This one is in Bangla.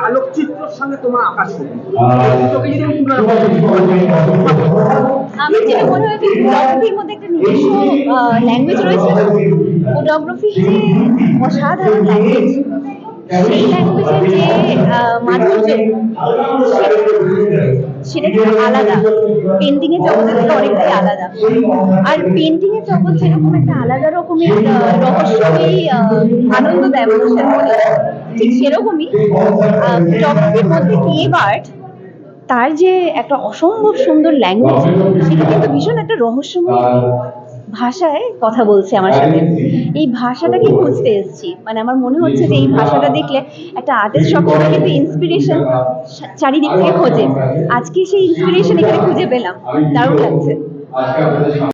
আলোকচিত্রের সঙ্গে তোমার আকাশ আমার যেটা ল্যাঙ্গুয়েজ রয়েছে ফটোগ্রাফি যে অসাধারণ ল্যাঙ্গুয়েজ সেই ল্যাঙ্গুয়েজের যে মাধুর্য সেটা কিন্তু আলাদা। পেন্টিং এর জগৎ থেকে অনেকটাই আলাদা। আর পেন্টিং এর জগৎ যেরকম একটা আলাদা রকমের আহ, আনন্দ দেয় মানুষের মনে ঠিক সেরকমই জগতের মধ্যে ক্লেভ আর্ট তার যে একটা অসম্ভব সুন্দর ল্যাঙ্গুয়েজ সেটা কিন্তু ভীষণ একটা রহস্যময় ভাষায় কথা বলছে আমার সাথে। এই ভাষাটাকে খুঁজতে এসেছি। মানে আমার মনে হচ্ছে যে এই ভাষাটা দেখলে একটা আর্টিস্ট সকলে কিন্তু ইন্সপিরেশন চারিদিক থেকে খোঁজে। আজকে সেই ইন্সপিরেশন এখানে খুঁজে পেলাম। দারুণ লাগছে।